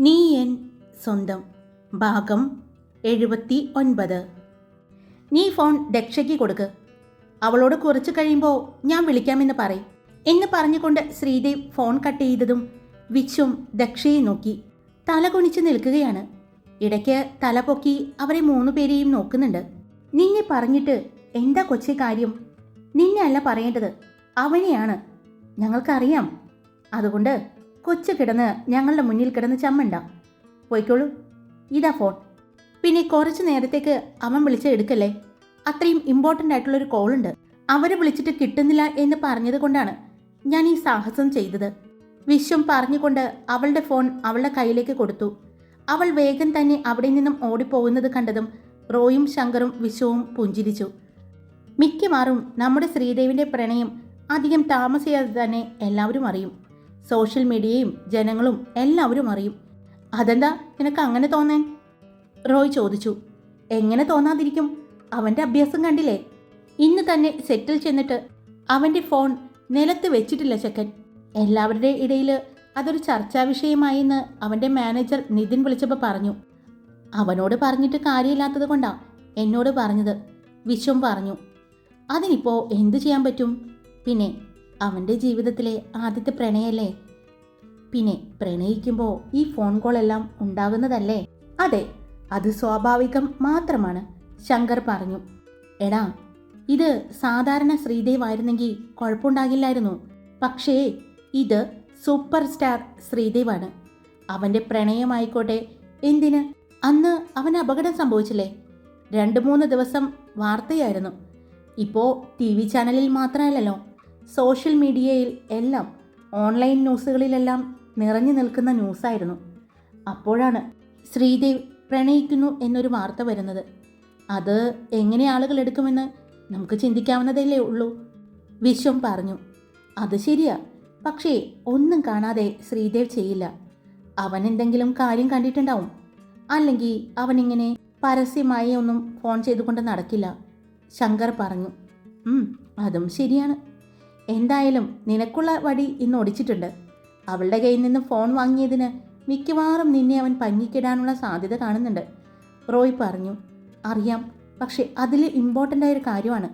നീ എൻ സ്വന്തം. ഭാഗം എഴുപത്തി ഒൻപത് നീ ഫോൺ ദക്ഷയ്ക്ക് കൊടുക്ക്. അവളോട് കുറച്ച് കഴിയുമ്പോൾ ഞാൻ വിളിക്കാമെന്ന് പറയും എന്ന് പറഞ്ഞുകൊണ്ട് ശ്രീദേവ് ഫോൺ കട്ട് ചെയ്തതും വിച്ചും ദക്ഷയെ നോക്കി. തല കുനിച്ച് നിൽക്കുകയാണ്. ഇടയ്ക്ക് തല പൊക്കി അവരെ മൂന്നു പേരെയും നോക്കുന്നുണ്ട്. നിന്നെ പറഞ്ഞിട്ട് എന്താ കൊച്ചി കാര്യം? നിന്നെ അല്ല പറയേണ്ടത്. അവനെയാണ്. ഞങ്ങൾക്കറിയാം. അതുകൊണ്ട് കൊച്ചു കിടന്ന് ഞങ്ങളുടെ മുന്നിൽ കിടന്ന് ചമ്മണ്ട. പോയിക്കോളൂ. ഇതാ ഫോൺ. പിന്നെ കുറച്ച് നേരത്തേക്ക് അവൻ വിളിച്ച് എടുക്കല്ലേ? അത്രയും ഇമ്പോർട്ടന്റ് ആയിട്ടുള്ളൊരു കോളുണ്ട് അവരെ വിളിച്ചിട്ട് കിട്ടുന്നില്ല എന്ന് പറഞ്ഞത് കൊണ്ടാണ് ഞാൻ ഈ സാഹസം ചെയ്തത്. വിശ്വം പറഞ്ഞുകൊണ്ട് അവളുടെ ഫോൺ അവളുടെ കയ്യിലേക്ക് കൊടുത്തു. അവൾ വേഗം തന്നെ അവിടെ നിന്നും ഓടിപ്പോകുന്നത് കണ്ടതും റോയും ശങ്കറും വിശ്വവും പുഞ്ചിരിച്ചു. മിക്കവാറും നമ്മുടെ ശ്രീദേവിന്റെ പ്രണയം അധികം താമസിയാതെ തന്നെ എല്ലാവരും അറിയും. സോഷ്യൽ മീഡിയയും ജനങ്ങളും എല്ലാവരും അറിയും. അതെന്താ നിനക്ക് അങ്ങനെ തോന്നാൻ? റോയ് ചോദിച്ചു. എങ്ങനെ തോന്നാതിരിക്കും? അവന്റെ അഭ്യാസം കണ്ടില്ലേ? ഇന്ന് തന്നെ സെറ്റിൽ ചെന്നിട്ട് അവന്റെ ഫോൺ നിലത്ത് വെച്ചിട്ടില്ല ചെക്കൻ. എല്ലാവരുടെ ഇടയിൽ അതൊരു ചർച്ചാ വിഷയമായി എന്ന് അവന്റെ മാനേജർ നിതിൻ വിളിച്ചപ്പോൾ പറഞ്ഞു. അവനോട് പറഞ്ഞിട്ട് കാര്യമില്ലാത്തത് കൊണ്ടാ എന്നോട് പറഞ്ഞത്. വിശ്വം പറഞ്ഞു. അതിനിപ്പോൾ എന്തു ചെയ്യാൻ പറ്റും? പിന്നെ അവന്റെ ജീവിതത്തിലെ ആദ്യത്തെ പ്രണയല്ലേ? പിന്നെ പ്രണയിക്കുമ്പോൾ ഈ ഫോൺ കോൾ എല്ലാം ഉണ്ടാകുന്നതല്ലേ? അതെ അത് സ്വാഭാവികം മാത്രമാണ് ശങ്കർ പറഞ്ഞു. എടാ ഇത് സാധാരണ ശ്രീദേവ് ആയിരുന്നെങ്കിൽ കുഴപ്പമുണ്ടാകില്ലായിരുന്നു. പക്ഷേ ഇത് സൂപ്പർ സ്റ്റാർ ശ്രീദേവാണ് അവന്റെ പ്രണയമായിക്കോട്ടെ എന്തിന്? അന്ന് അവന് അപകടം സംഭവിച്ചില്ലേ? രണ്ട് മൂന്ന് ദിവസം വാർത്തയായിരുന്നു. ഇപ്പോൾ ടി വി ചാനലിൽ മാത്രമല്ലല്ലോ. സോഷ്യൽ മീഡിയയിൽ എല്ലാം ഓൺലൈൻ ന്യൂസുകളിലെല്ലാം നിറഞ്ഞു നിൽക്കുന്ന ന്യൂസായിരുന്നു. അപ്പോഴാണ് ശ്രീദേവ് പ്രണയിക്കുന്നു എന്നൊരു വാർത്ത വരുന്നത്. അത് എങ്ങനെ ആളുകൾ എടുക്കുമെന്ന് നമുക്ക് ചിന്തിക്കാവുന്നതല്ലേ ഉള്ളൂ വിശ്വം പറഞ്ഞു. അത് ശരിയാ പക്ഷേ ഒന്നും കാണാതെ ശ്രീദേവ് ചെയ്യില്ല. അവൻ എന്തെങ്കിലും കാര്യം കണ്ടിട്ടുണ്ടാവും. അല്ലെങ്കിൽ അവനിങ്ങനെ പരസ്യമായി ഒന്നും ഫോൺ ചെയ്തുകൊണ്ട് നടക്കില്ല. ശങ്കർ പറഞ്ഞു "ഉം, അതും ശരിയാണ്. എന്തായാലും നിനക്കുള്ള വടി ഇന്ന് ഒടിച്ചിട്ടുണ്ട്. അവളുടെ കയ്യിൽ നിന്ന് ഫോൺ വാങ്ങിയതിന് മിക്കവാറും നിന്നെ അവൻ പഞ്ഞിക്കിടാനുള്ള സാധ്യത കാണുന്നുണ്ട്. റോയ് പറഞ്ഞു അറിയാം പക്ഷെ അതിൽ ഇമ്പോർട്ടന്റ് ആയൊരു കാര്യമാണ്.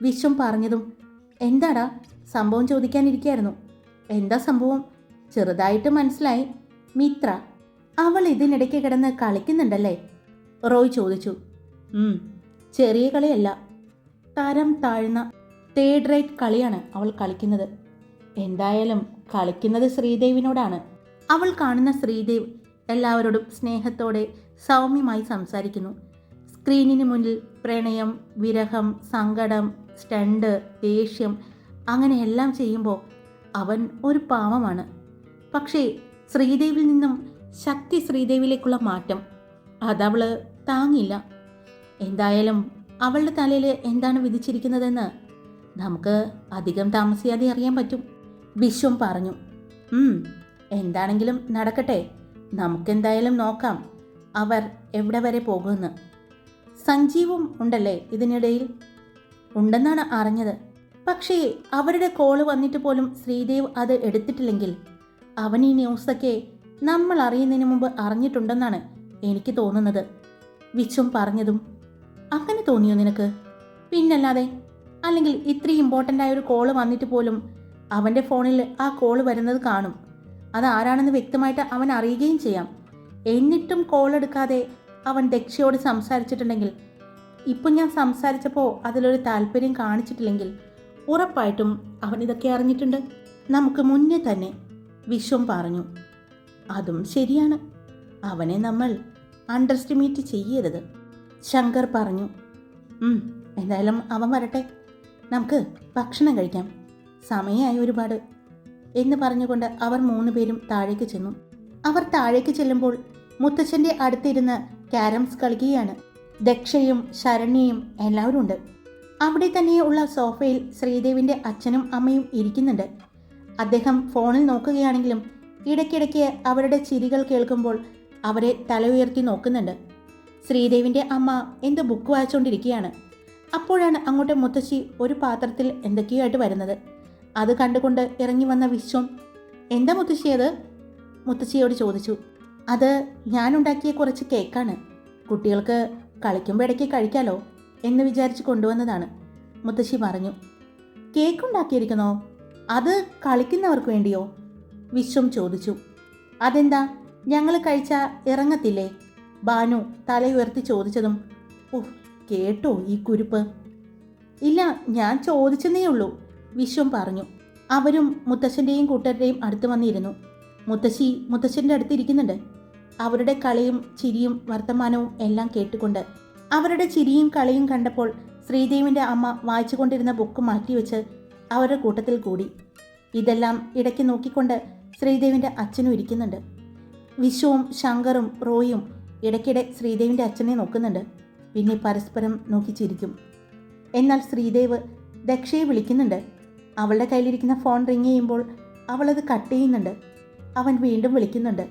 വിശ്വം പറഞ്ഞതും എന്താടാ സംഭവം ചോദിക്കാനിരിക്കായിരുന്നു. എന്താ സംഭവം? ചെറുതായിട്ട് മനസ്സിലായി മിത്ര അവൾ ഇതിനിടയ്ക്ക് കിടന്ന് കളിക്കുന്നുണ്ടല്ലേ? റോയ് ചോദിച്ചു "ഉം, ചെറിയ കളിയല്ല. തരം താഴ്ന്ന തേർഡ് റേറ്റ് കളിയാണ് അവൾ കളിക്കുന്നത്. എന്തായാലും കളിക്കുന്നത് ശ്രീദേവിനോടാണ്. അവൾ കാണുന്ന ശ്രീദേവ് എല്ലാവരോടും സ്നേഹത്തോടെ സൗമ്യമായി സംസാരിക്കുന്നു. സ്ക്രീനിന് മുന്നിൽ പ്രണയം വിരഹം സങ്കടം സ്റ്റണ്ട് ദേഷ്യം അങ്ങനെ എല്ലാം ചെയ്യുമ്പോൾ അവൻ ഒരു പാവമാണ്. പക്ഷേ ശ്രീദേവിൽ നിന്നും ശക്തി ശ്രീദേവിയിലേക്കുള്ള മാറ്റം അതവൾ താങ്ങില്ല എന്തായാലും അവളുടെ തലയിൽ എന്താണ് വിധിച്ചിരിക്കുന്നതെന്ന് നമുക്ക് അധികം താമസിയാതെ അറിയാൻ പറ്റും. വിശ്വം പറഞ്ഞു. "ഉം, എന്താണെങ്കിലും നടക്കട്ടെ. നമുക്കെന്തായാലും നോക്കാം. അവർ എവിടെ വരെ പോകുമെന്ന്. സഞ്ജീവും ഉണ്ടല്ലേ ഇതിനിടയിൽ? ഉണ്ടെന്നാണ് അറിഞ്ഞത്. പക്ഷേ അവരുടെ കോൾ വന്നിട്ട് പോലും ശ്രീദേവ് അത് എടുത്തിട്ടില്ലെങ്കിൽ അവൻ ഈ ന്യൂസൊക്കെ നമ്മൾ അറിയുന്നതിന് മുമ്പ് അറിഞ്ഞിട്ടുണ്ടെന്നാണ് എനിക്ക് തോന്നുന്നത്. വിച്ചും പറഞ്ഞതും അങ്ങനെ തോന്നിയോ നിനക്ക്? പിന്നല്ലാതെ അല്ലെങ്കിൽ ഇത്രയും ഇമ്പോർട്ടന്റ് ആയ ഒരു കോൾ വന്നിട്ട് പോലും അവന്റെ ഫോണിൽ ആ കോൾ വരുന്നത് കാണും. അത് ആരാണെന്ന് വ്യക്തമായിട്ട് അവൻ അറിയുകയും ചെയ്യാം. എന്നിട്ടും കോൾ എടുക്കാതെ അവൻ ദക്ഷയോട് സംസാരിച്ചിട്ടുണ്ടെങ്കിൽ ഇപ്പം ഞാൻ സംസാരിച്ചപ്പോൾ അതിലൊരു താല്പര്യം കാണിച്ചിട്ടില്ലെങ്കിൽ ഉറപ്പായിട്ടും അവൻ ഇതൊക്കെ അറിഞ്ഞിട്ടുണ്ട്. നമുക്ക് മുന്നേ തന്നെ വിശ്വം പറഞ്ഞു. അതും ശരിയാണ്. അവനെ നമ്മൾ അണ്ടർസ്റ്റിമേറ്റ് ചെയ്യരുത്. ശങ്കർ പറഞ്ഞു "ഉം, എന്തായാലും അവൻ വരട്ടെ. നമുക്ക് ഭക്ഷണം കഴിക്കാം. സമയമായി ഒരുപാട്. എന്ന് പറഞ്ഞുകൊണ്ട് അവർ മൂന്ന് പേരും താഴേക്ക് ചെന്നു. അവർ താഴേക്ക് ചെല്ലുമ്പോൾ മുത്തച്ഛന്റെ അടുത്തിരുന്ന് ക്യാരംസ് കളിക്കുകയാണ്. ദക്ഷയും ശരണ്യയും എല്ലാവരും ഉണ്ട്. അവിടെ തന്നെയുള്ള സോഫയിൽ ശ്രീദേവിന്റെ അച്ഛനും അമ്മയും ഇരിക്കുന്നുണ്ട്. അദ്ദേഹം ഫോണിൽ നോക്കുകയാണെങ്കിലും ഇടയ്ക്കിടയ്ക്ക് അവരുടെ ചിരികൾ കേൾക്കുമ്പോൾ അവരെ തല ഉയർത്തി നോക്കുന്നുണ്ട്. ശ്രീദേവിന്റെ അമ്മ എന്ത് ബുക്ക് വായിച്ചുകൊണ്ടിരിക്കുകയാണ്. അപ്പോഴാണ് അങ്ങോട്ട് മുത്തശ്ശി ഒരു പാത്രത്തിൽ എന്തൊക്കെയോ ആയിട്ട് വരുന്നത്? അത് കണ്ടുകൊണ്ട് ഇറങ്ങി വന്ന വിശ്വം എന്താ മുത്തശ്ശി അത്? മുത്തശ്ശിയോട് ചോദിച്ചു അത് ഞാനുണ്ടാക്കിയ കുറച്ച് കേക്കാണ്. കുട്ടികൾക്ക് കളിക്കുമ്പോൾ ഇടയ്ക്ക് കഴിക്കാലോ എന്ന് വിചാരിച്ച് കൊണ്ടുവന്നതാണ്. മുത്തശ്ശി പറഞ്ഞു കേക്ക് ഉണ്ടാക്കിയിരിക്കുന്നോ? അത് കളിക്കുന്നവർക്ക് വേണ്ടിയോ? വിശ്വം ചോദിച്ചു അതെന്താ? ഞങ്ങൾ കഴിച്ച ഇറങ്ങത്തില്ലേ? ബാനു തലയുയർത്തി ചോദിച്ചതും ഓഹ് കേട്ടോ ഈ കുരുപ്പ്? ഇല്ല ഞാൻ ചോദിച്ചെന്നേ ഉള്ളൂ വിശ്വം പറഞ്ഞു. അവരും മുത്തശ്ശന്റെയും കൂട്ടരുടെയും അടുത്ത് വന്നിരുന്നു. മുത്തശ്ശി മുത്തശ്ശന്റെ അടുത്ത് ഇരിക്കുന്നുണ്ട്. അവരുടെ കളിയും ചിരിയും വർത്തമാനവും എല്ലാം കേട്ടുകൊണ്ട്. അവരുടെ ചിരിയും കളിയും കണ്ടപ്പോൾ ശ്രീദേവിന്റെ അമ്മ വായിച്ചുകൊണ്ടിരുന്ന ബുക്ക് മാറ്റിവെച്ച് അവരുടെ കൂട്ടത്തിൽ കൂടി. ഇതെല്ലാം ഇടയ്ക്ക് നോക്കിക്കൊണ്ട് ശ്രീദേവിന്റെ അച്ഛനും ഇരിക്കുന്നുണ്ട്. വിശ്വവും ശങ്കറും റോയും ഇടയ്ക്കിടെ ശ്രീദേവിന്റെ അച്ഛനെ നോക്കുന്നുണ്ട്. പിന്നെ പരസ്പരം നോക്കി ചിരിക്കും. എന്നാൽ ശ്രീദേവ് ദക്ഷയെ വിളിക്കുന്നുണ്ട്. അവളുടെ കയ്യിലിരിക്കുന്ന ഫോൺ റിങ് ചെയ്യുമ്പോൾ അവളത് കട്ട് ചെയ്യുന്നുണ്ട്. അവൻ വീണ്ടും വിളിക്കുന്നുണ്ട്.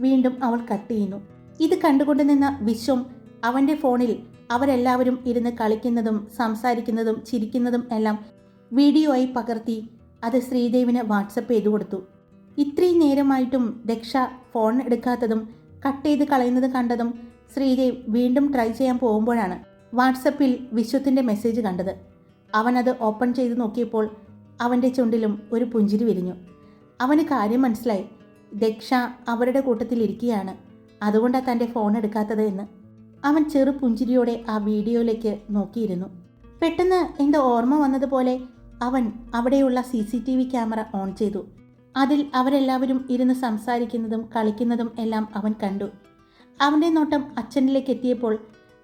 വീണ്ടും അവൾ കട്ട് ചെയ്യുന്നു. ഇത് കണ്ടുകൊണ്ട് നിന്ന വിശ്വം അവന്റെ ഫോണിൽ അവരെല്ലാവരും ഇരുന്ന് കളിക്കുന്നതും സംസാരിക്കുന്നതും ചിരിക്കുന്നതും എല്ലാം വീഡിയോ ആയി പകർത്തി അത് ശ്രീദേവിന് വാട്സപ്പ് ചെയ്തു കൊടുത്തു. ഇത്രയും നേരമായിട്ടും ദക്ഷ ഫോൺ എടുക്കാത്തതും കട്ട് ചെയ്ത് കളയുന്നത് കണ്ടതും ശ്രീദേവ് വീണ്ടും ട്രൈ ചെയ്യാൻ പോകുമ്പോഴാണ് വാട്സപ്പിൽ വിശ്വത്തിന്റെ മെസ്സേജ് കണ്ടത്. അവനത് ഓപ്പൺ ചെയ്ത് നോക്കിയപ്പോൾ അവന്റെ ചുണ്ടിലും ഒരു പുഞ്ചിരി വിരിഞ്ഞു. അവന് കാര്യം മനസ്സിലായി. ദക്ഷ അവരുടെ കൂട്ടത്തിൽ ഇരിക്കുകയാണ്. അതുകൊണ്ടാണ് തന്റെ ഫോൺ എടുക്കാത്തത് എന്ന്. അവൻ ചെറു പുഞ്ചിരിയോടെ ആ വീഡിയോയിലേക്ക് നോക്കിയിരുന്നു. പെട്ടെന്ന് എന്തോ ഓർമ്മ വന്നതുപോലെ അവൻ അവിടെയുള്ള C C T V camera on ചെയ്തു. അതിൽ അവരെല്ലാവരും ഇരുന്ന് സംസാരിക്കുന്നതും കളിക്കുന്നതും എല്ലാം അവൻ കണ്ടു. അവന്റെ നോട്ടം അച്ഛനിലേക്ക് എത്തിയപ്പോൾ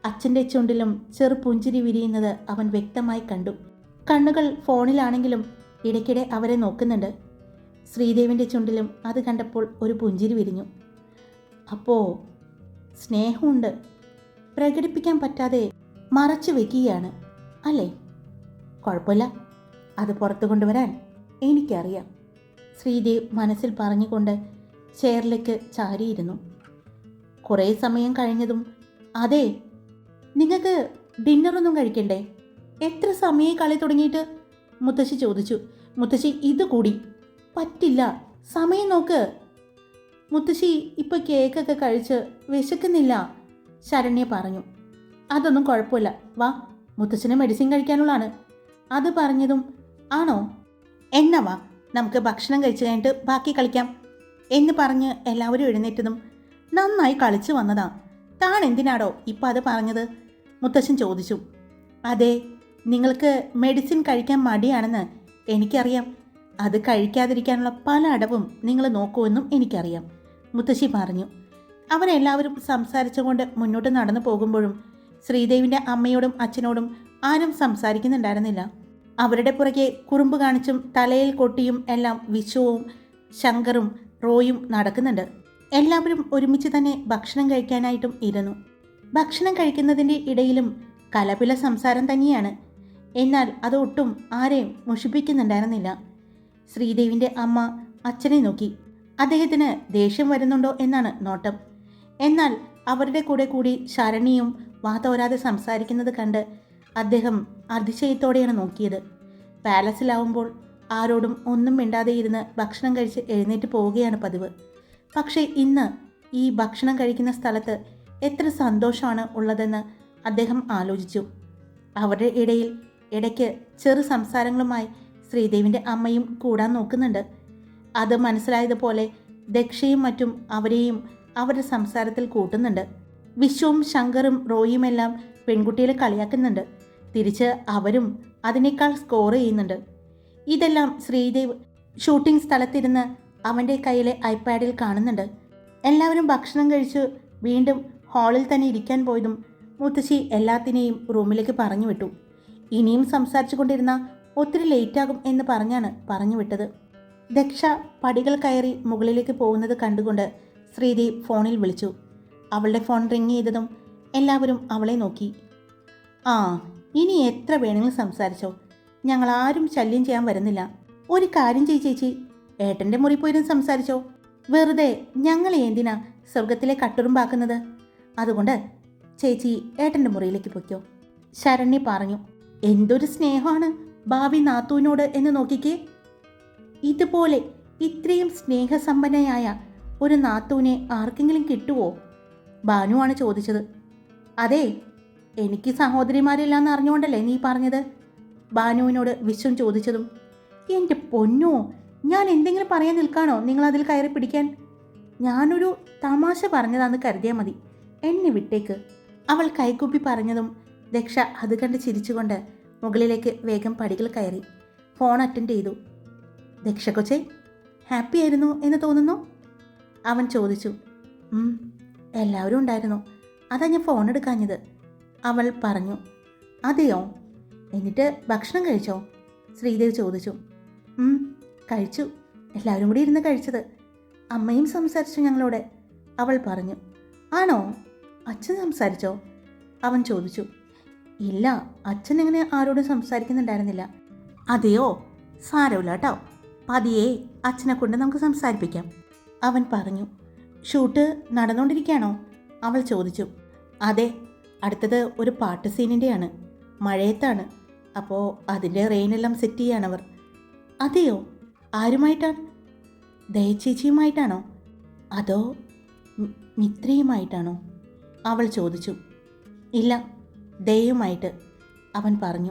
അച്ഛന്റെ ചുണ്ടിലും ചെറു പുഞ്ചിരി വിരിയുന്നത് അവൻ വ്യക്തമായി കണ്ടു. കണ്ണുകൾ ഫോണിലാണെങ്കിലും ഇടയ്ക്കിടെ അവരെ നോക്കുന്നുണ്ട്. ശ്രീദേവിന്റെ ചുണ്ടിലും അത് കണ്ടപ്പോൾ ഒരു പുഞ്ചിരി വിരിഞ്ഞു. അപ്പോ സ്നേഹമുണ്ട്. പ്രകടിപ്പിക്കാൻ പറ്റാതെ മറച്ചു വെക്കുകയാണ് അല്ലേ? കുഴപ്പമില്ല. അത് പുറത്തു കൊണ്ടുവരാൻ എനിക്കറിയാം. ശ്രീദേവ് മനസ്സിൽ പറഞ്ഞുകൊണ്ട് ചെയറിലേക്ക് ചാരിയിരുന്നു. കുറേ സമയം കഴിഞ്ഞതും അതെ നിങ്ങൾക്ക് ഡിന്നറൊന്നും കഴിക്കണ്ടേ? എത്ര സമയം കളി തുടങ്ങിയിട്ട്? മുത്തശ്ശി ചോദിച്ചു. മുത്തശ്ശി ഇത് കൂടി. പറ്റില്ല. സമയം നോക്ക്. മുത്തശ്ശി ഇപ്പോൾ കേക്കൊക്കെ കഴിച്ച് വിശക്കുന്നില്ല ശരണ്യ പറഞ്ഞു. അതൊന്നും കുഴപ്പമില്ല. വാ മുത്തശ്ശന് മെഡിസിൻ കഴിക്കാനുള്ളതാണ്. അത് പറഞ്ഞതും ആണോ? എന്നാ വാ നമുക്ക് ഭക്ഷണം കഴിച്ചു കഴിഞ്ഞിട്ട് ബാക്കി കളിക്കാം എന്ന് പറഞ്ഞ് എല്ലാവരും എഴുന്നേറ്റതും നന്നായി കളിച്ചു വന്നതാ. താൻ എന്തിനാടോ ഇപ്പം അത് പറഞ്ഞത്? മുത്തശ്ശൻ ചോദിച്ചു. അതെ നിങ്ങൾക്ക് മെഡിസിൻ കഴിക്കാൻ മടിയാണെന്ന് എനിക്കറിയാം. അത് കഴിക്കാതിരിക്കാനുള്ള പല അടവും നിങ്ങൾ നോക്കുമെന്നും എനിക്കറിയാം മുത്തശ്ശി പറഞ്ഞു. അവരെല്ലാവരും സംസാരിച്ചുകൊണ്ട് മുന്നോട്ട് നടന്നു പോകുമ്പോഴും ശ്രീദേവിന്റെ അമ്മയോടും അച്ഛനോടും ആരും സംസാരിക്കുന്നുണ്ടായിരുന്നില്ല. അവരുടെ പുറകെ കുറുമ്പ് കാണിച്ചും തലയിൽ കൊട്ടിയും എല്ലാം വിശുവും ശങ്കറും റോയും നടക്കുന്നുണ്ട്. എല്ലാവരും ഒരുമിച്ച് തന്നെ ഭക്ഷണം കഴിക്കാനായിട്ടും ഇരുന്നു. ഭക്ഷണം കഴിക്കുന്നതിന്റെ ഇടയിലും കലപില സംസാരം തന്നെയാണ്. എന്നാൽ അത് ഒട്ടും ആരെയും മുഷിപ്പിക്കുന്നുണ്ടായിരുന്നില്ല. ശ്രീദേവിന്റെ അമ്മ അച്ഛനെ നോക്കി. അദ്ദേഹത്തിന് ദേഷ്യം വരുന്നുണ്ടോ എന്നാണ് നോട്ടം. എന്നാൽ അവരുടെ കൂടെ കൂടി ശരണിയും വാതോരാതെ സംസാരിക്കുന്നത് കണ്ട് അദ്ദേഹം അതിശയത്തോടെയാണ് നോക്കിയത്. പാലസിലാവുമ്പോൾ ആരോടും ഒന്നും മിണ്ടാതെ ഇരുന്ന് ഭക്ഷണം കഴിച്ച് എഴുന്നേറ്റ് പോവുകയാണ് പതിവ്. പക്ഷേ ഇന്ന് ഈ ഭക്ഷണം കഴിക്കുന്ന സ്ഥലത്ത് എത്ര സന്തോഷമാണ് ഉള്ളതെന്ന് അദ്ദേഹം ആലോചിച്ചു. അവരുടെ ഇടയിൽ ഇടയ്ക്ക് ചെറു സംസാരങ്ങളുമായി ശ്രീദേവിന്റെ അമ്മയും കൂടാൻ നോക്കുന്നുണ്ട്. അത് മനസ്സിലായതുപോലെ ദക്ഷയും മറ്റും അവരെയും അവരുടെ സംസാരത്തിൽ കൂട്ടുന്നുണ്ട്. വിശ്വവും ശങ്കറും റോയിയുമെല്ലാം പെൺകുട്ടികളെ കളിയാക്കുന്നുണ്ട്. തിരിച്ച് അവരും അതിനേക്കാൾ സ്കോർ ചെയ്യുന്നുണ്ട്. ഇതെല്ലാം ശ്രീദേവ് ഷൂട്ടിംഗ് സ്ഥലത്തിരുന്ന് അവന്റെ കയ്യിലെ ഐപാഡിൽ കാണുന്നുണ്ട്. എല്ലാവരും ഭക്ഷണം കഴിച്ച് വീണ്ടും ഹാളിൽ തന്നെ ഇരിക്കാൻ പോയതും മുത്തശ്ശി എല്ലാത്തിനെയും റൂമിലേക്ക് പറഞ്ഞു വിട്ടു. ഇനിയും സംസാരിച്ചു കൊണ്ടിരുന്ന ഒത്തിരി ലേറ്റാകും എന്ന് പറഞ്ഞാണ് പറഞ്ഞു വിട്ടത്. ദക്ഷ പടികൾ കയറി മുകളിലേക്ക് പോകുന്നത് കണ്ടുകൊണ്ട് ശ്രീദേവ് ഫോണിൽ വിളിച്ചു. അവളുടെ ഫോൺ റിങ് ചെയ്തതും എല്ലാവരും അവളെ നോക്കി. ആ ഇനി എത്ര വേണമെങ്കിലും സംസാരിച്ചോ. ഞങ്ങൾ ആരും ശല്യം ചെയ്യാൻ വരുന്നില്ല. ഒരു കാര്യം ചെയ് ചേച്ചി. ഏട്ടന്റെ മുറി പോയിരുന്ന് സംസാരിച്ചോ? വെറുതെ ഞങ്ങൾ എന്തിനാ സ്വർഗത്തിലെ കട്ടുറുമ്പാക്കുന്നത്? അതുകൊണ്ട് ചേച്ചി ഏട്ടന്റെ മുറിയിലേക്ക് പൊയ്ക്കോ. ശരണ്യ പറഞ്ഞു എന്തൊരു സ്നേഹമാണ് ഭാവി നാത്തൂനോട് എന്ന് നോക്കിക്കേ. ഇതുപോലെ ഇത്രയും സ്നേഹസമ്പന്നയായ ഒരു നാത്തൂനെ ആർക്കെങ്കിലും കിട്ടുവോ? ഭാനുവാണ് ചോദിച്ചത്. അതെ എനിക്ക് സഹോദരിമാരില്ലാന്ന് അറിഞ്ഞുകൊണ്ടല്ലേ നീ പറഞ്ഞത്? ബാനുവിനോട് വിശ്വം ചോദിച്ചതും എന്റെ പൊന്നോ ഞാൻ എന്തെങ്കിലും പറയാൻ നിൽക്കാണോ? നിങ്ങൾ അതിൽ കയറി പിടിക്കാൻ? ഞാനൊരു തമാശ പറഞ്ഞതാന്ന് കരുതിയാൽ മതി. എന്നെ വിട്ടേക്ക്. അവൾ കൈകൂപ്പി പറഞ്ഞതും ദക്ഷ അത് കണ്ട് ചിരിച്ചുകൊണ്ട് മുകളിലേക്ക് വേഗം പടികൾ കയറി. ഫോൺ അറ്റൻഡ് ചെയ്തു. ദക്ഷ കൊച്ചേ ഹാപ്പി ആയിരുന്നു എന്ന് തോന്നുന്നു? അവൻ ചോദിച്ചു. എല്ലാവരും ഉണ്ടായിരുന്നു. അതാ ഞാൻ ഫോൺ എടുക്കാഞ്ഞത്. അവൾ പറഞ്ഞു. അതെയോ? എന്നിട്ട് ഭക്ഷണം കഴിച്ചോ? ശ്രീദേവ് ചോദിച്ചു. "ഉം, കഴിച്ചു. എല്ലാവരും കൂടി ഇരുന്ന് കഴിച്ചത്. അമ്മയും സംസാരിച്ചു ഞങ്ങളോട്. അവൾ പറഞ്ഞു ആണോ? അച്ഛൻ സംസാരിച്ചോ? അവൻ ചോദിച്ചു ഇല്ല അച്ഛൻ അങ്ങനെ ആരോടും സംസാരിക്കുന്നുണ്ടായിരുന്നില്ല. അതെയോ? സാരമില്ല കേട്ടോ പതിയെ അച്ഛനെ കൊണ്ട് നമുക്ക് സംസാരിപ്പിക്കാം. അവൻ പറഞ്ഞു ഷൂട്ട് നടന്നുകൊണ്ടിരിക്കുകയാണോ? അവൾ ചോദിച്ചു അതെ അടുത്തത് ഒരു പാട്ട് സീനിന്റെയാണ്. മഴയത്താണ്. അപ്പോൾ അതിന്റെ റെയിനെല്ലാം സെറ്റ് ചെയ്യാണവർ അതെയോ? ആരുമായിട്ടാണ്? ദയച്ചേച്ചിയുമായിട്ടാണോ അതോ മിത്രിയുമായിട്ടാണോ? അവൾ ചോദിച്ചു. ഇല്ല ദയുമായിട്ട് അവൻ പറഞ്ഞു.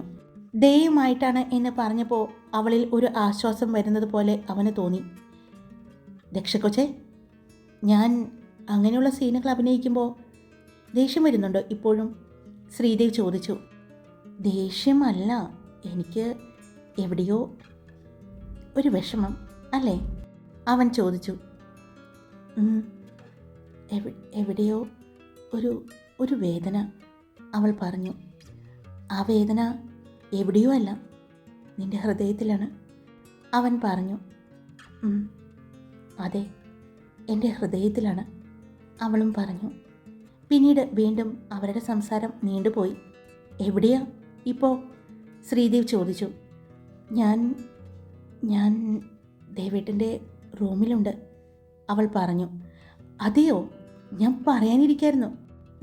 ദയുമായിട്ടാണ് എന്ന് പറഞ്ഞപ്പോൾ അവളിൽ ഒരു ആശ്വാസം വരുന്നത് പോലെ അവന് തോന്നി. രക്ഷക്കൊച്ചെ ഞാൻ അങ്ങനെയുള്ള സീനുകൾ അഭിനയിക്കുമ്പോൾ ദേഷ്യം വരുന്നുണ്ടോ ഇപ്പോഴും? ശ്രീദേവ് ചോദിച്ചു. ദേഷ്യമല്ല എനിക്ക് എവിടെയോ ഒരു വിഷമം അല്ലേ? അവൻ ചോദിച്ചു. "ഉം, എവി- എവിടെയോ ഒരു ഒരു വേദന അവൾ പറഞ്ഞു. ആ വേദന എവിടെയോ അല്ല നിന്റെ ഹൃദയത്തിലാണ്. അവൻ പറഞ്ഞു. അതെ എന്റെ ഹൃദയത്തിലാണ് അവളും പറഞ്ഞു. പിന്നീട് വീണ്ടും അവരുടെ സംസാരം നീണ്ടുപോയി. എവിടെയാ? ഇപ്പോൾ ശ്രീദേവ് ചോദിച്ചു. ഞാൻ ഞാൻ ദേവേട്ടന്റെ റൂമിലുണ്ട്. അവൾ പറഞ്ഞു അതെയോ? ഞാൻ പറയാനിരിക്കായിരുന്നു.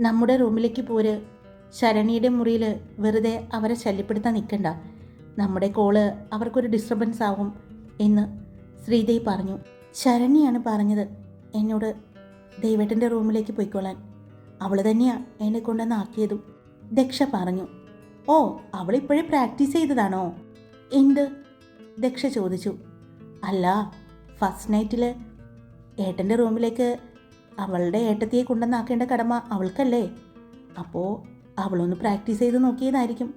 നമ്മുടെ റൂമിലേക്ക് പോര്. ശരണിയുടെ മുറിയിൽ വെറുതെ അവരെ ശല്യപ്പെടുത്താൻ നിൽക്കണ്ട. നമ്മുടെ കോൾ അവർക്കൊരു ഡിസ്റ്റർബൻസ് ആവും എന്ന് ശ്രീദേവി പറഞ്ഞു. ശരണിയാണ് പറഞ്ഞത് എന്നോട് ദേവേട്ടന്റെ റൂമിലേക്ക് പോയിക്കോളാൻ. അവൾ തന്നെയാണ് എന്നെ കൊണ്ടുവന്ന് ആക്കിയതും. ദക്ഷ പറഞ്ഞു ഓ അവളിപ്പോഴേ പ്രാക്ടീസ് ചെയ്തതാണോ? എന്ത്? ദക്ഷ ചോദിച്ചു അല്ല ഫസ്റ്റ് നൈറ്റിൽ ഏട്ടന്റെ റൂമിലേക്ക് അവളുടെ ഏട്ടത്തിയെ കൊണ്ടുവന്നാക്കേണ്ട കടമ അവൾക്കല്ലേ? അപ്പോൾ അവളൊന്ന് പ്രാക്ടീസ് ചെയ്ത് നോക്കിയതായിരിക്കും.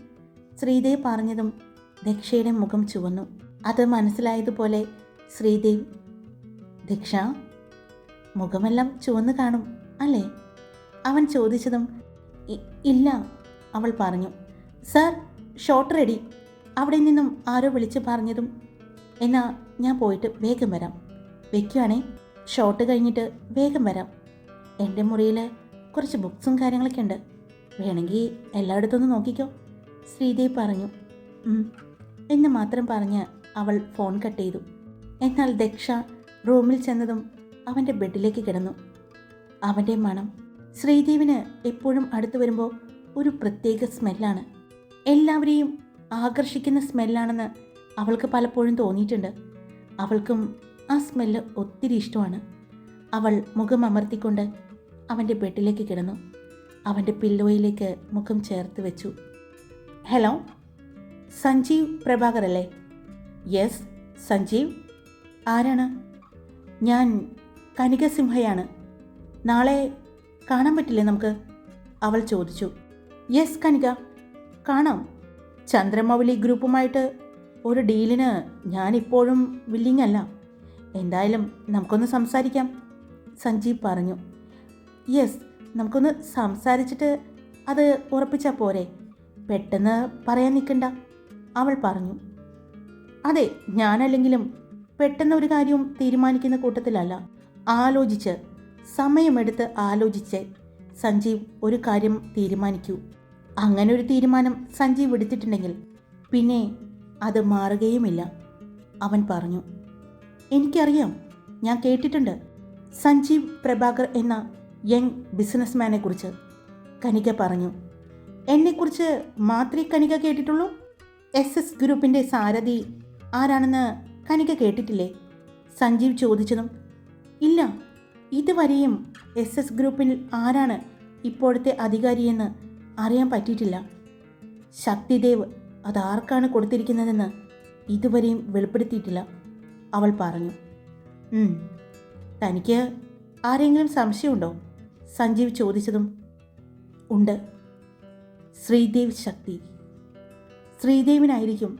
ശ്രീദേവ് പറഞ്ഞതും ദക്ഷയുടെ മുഖം ചുവന്നു. അത് മനസ്സിലായതുപോലെ ശ്രീദേവ് ദക്ഷ മുഖമെല്ലാം ചുവന്ന് കാണും അല്ലേ? അവൻ ചോദിച്ചതും ഇല്ല അവൾ പറഞ്ഞു. സർ ഷോട്ട് റെഡി അവിടെ നിന്നും ആരോ വിളിച്ച് പറഞ്ഞതും എന്നാ ഞാൻ പോയിട്ട് വേഗം വരാം. വെക്കുവാണേ ഷോട്ട് കഴിഞ്ഞിട്ട് വേഗം വരാം. എന്റെ മുറിയിൽ കുറച്ച് ബുക്സും കാര്യങ്ങളൊക്കെ ഉണ്ട്. വേണമെങ്കിൽ എല്ലായിടത്തൊന്ന് നോക്കിക്കോ. ശ്രീദേവ് പറഞ്ഞു. എന്ന് മാത്രം പറഞ്ഞ് അവൾ ഫോൺ കട്ട് ചെയ്തു. എന്നാൽ ദക്ഷ റൂമിൽ ചെന്നതും അവന്റെ ബെഡിലേക്ക് കിടന്നു. അവന്റെ മണം ശ്രീദേവിന് എപ്പോഴും അടുത്ത് വരുമ്പോൾ ഒരു പ്രത്യേക സ്മെല്ലാണ് എല്ലാവരെയും ആകർഷിക്കുന്ന സ്മെല്ലാണെന്ന് അവൾക്ക് പലപ്പോഴും തോന്നിയിട്ടുണ്ട്. അവൾക്കും ആ സ്മെല്ല് ഒത്തിരി ഇഷ്ടമാണ്. അവൾ മുഖം അമർത്തിക്കൊണ്ട് അവന്റെ ബെഡിലേക്ക് കിടന്നു. അവന്റെ പില്ലോയിലേക്ക് മുഖം ചേർത്ത് വെച്ചു. ഹലോ സഞ്ജീവ് പ്രഭാകർ അല്ലേ യെസ് സഞ്ജീവ്. ആരാണ്? ഞാൻ കനിക സിംഹയാണ്. നാളെ കാണാൻ പറ്റില്ലേ നമുക്ക്? അവൾ ചോദിച്ചു. യെസ് കനിക. കാണാം. ചന്ദ്രമൗലി ഗ്രൂപ്പുമായിട്ട് ഒരു ഡീലിന് ഞാനിപ്പോഴും വില്ലിങ് അല്ല എന്തായാലും നമുക്കൊന്ന് സംസാരിക്കാം. സഞ്ജീവ് പറഞ്ഞു. യെസ് നമുക്കൊന്ന് സംസാരിച്ചിട്ട് അത് ഉറപ്പിച്ചാൽ പോരെ. പെട്ടെന്ന് പറയാൻ നിൽക്കണ്ട. അവൾ പറഞ്ഞു. അതെ ഞാനല്ലെങ്കിലും പെട്ടെന്ന് ഒരു കാര്യവും തീരുമാനിക്കുന്ന കൂട്ടത്തിലല്ല. ആലോചിച്ച് സമയമെടുത്ത് ആലോചിച്ച് സഞ്ജീവ് ഒരു കാര്യം തീരുമാനിക്കൂ. അങ്ങനെ ഒരു തീരുമാനം സഞ്ജീവ് എടുത്തിട്ടുണ്ടെങ്കിൽ പിന്നെ അത് മാറുകയുമില്ല. അവൻ പറഞ്ഞു എനിക്കറിയാം ഞാൻ കേട്ടിട്ടുണ്ട്. സഞ്ജീവ് പ്രഭാകർ എന്ന യങ് ബിസിനസ്മാനെ കുറിച്ച്. കനിക പറഞ്ഞു എന്നെക്കുറിച്ച് മാത്രമേ കനിക കേട്ടിട്ടുള്ളൂ? എസ് എസ് ഗ്രൂപ്പിന്റെ സാരഥി ആരാണെന്ന് കനിക കേട്ടിട്ടില്ലേ? സഞ്ജീവ് ചോദിച്ചതും ഇല്ല ഇതുവരെയും എസ് എസ് ഗ്രൂപ്പിൽ ആരാണ് ഇപ്പോഴത്തെ അധികാരിയെന്ന് അറിയാൻ പറ്റിയിട്ടില്ല. ശക്തിദേവ് അതാർക്കാണ് കൊടുത്തിരിക്കുന്നതെന്ന് ഇതുവരെയും വെളിപ്പെടുത്തിയിട്ടില്ല. അവൾ പറഞ്ഞു "ഉം. തനിക്ക് ആരെങ്കിലും സംശയമുണ്ടോ? സഞ്ജീവ് ചോദിച്ചതും ഉണ്ട്. ശ്രീദേവ് ശക്തി. ശ്രീദേവിനായിരിക്കും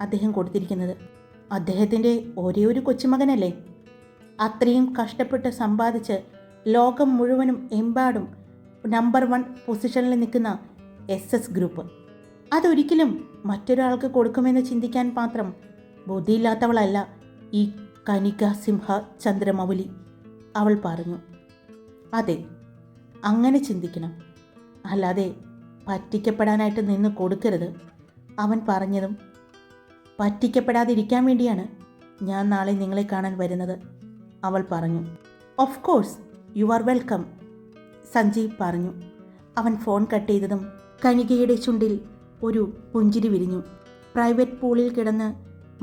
അദ്ദേഹം കൊടുത്തിരിക്കുന്നത്. അദ്ദേഹത്തിന്റെ ഒരേ ഒരു കൊച്ചുമകനല്ലേ? അത്രയും കഷ്ടപ്പെട്ട് സമ്പാദിച്ച് ലോകം മുഴുവനും എമ്പാടും നമ്പർ വൺ പൊസിഷനിൽ നിൽക്കുന്ന എസ് എസ് ഗ്രൂപ്പ് അതൊരിക്കലും മറ്റൊരാൾക്ക് കൊടുക്കുമെന്ന് ചിന്തിക്കാൻ മാത്രം ബുദ്ധിയില്ലാത്തവളല്ല ഈ കനിക സിംഹ ചന്ദ്രമൗലി അവൾ പറഞ്ഞു. അതെ അങ്ങനെ ചിന്തിക്കണം. അല്ലാതെ പറ്റിക്കപ്പെടാനായിട്ട് നിന്ന് കൊടുക്കരുത്. അവൻ പറഞ്ഞതും പറ്റിക്കപ്പെടാതിരിക്കാൻ വേണ്ടിയാണ് ഞാൻ നാളെ നിങ്ങളെ കാണാൻ വരുന്നത് അവൾ പറഞ്ഞു. Of course you are welcome Sanjeev പറഞ്ഞു. അവൻ ഫോൺ കട്ട് ചെയ്തതും കനികയുടെ ചുണ്ടിൽ ഒരു പുഞ്ചിരി വിരിഞ്ഞു. പ്രൈവറ്റ് പൂളിൽ കിടന്ന്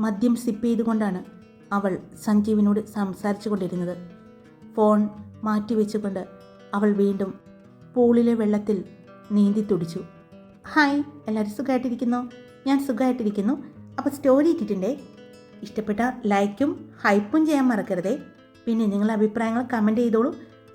മദ്യം സിപ്പ് ചെയ്തുകൊണ്ടാണ് അവൾ സഞ്ജീവിനോട് സംസാരിച്ചു കൊണ്ടിരുന്നത്. ഫോൺ മാറ്റിവെച്ചുകൊണ്ട് അവൾ വീണ്ടും പൂളിലെ വെള്ളത്തിൽ നീന്തി തുടിച്ചു. ഹായ് എല്ലാവരും സുഖമായിട്ടിരിക്കുന്നു ഞാൻ സുഖമായിട്ടിരിക്കുന്നു അപ്പോൾ സ്റ്റോറി ഇട്ടിട്ടുണ്ടേ? ഇഷ്ടപ്പെട്ട ലൈക്കും ഹൈപ്പും ചെയ്യാൻ മറക്കരുതേ. പിന്നെ നിങ്ങളുടെ അഭിപ്രായങ്ങൾ കമന്റ് ചെയ്തോളൂ.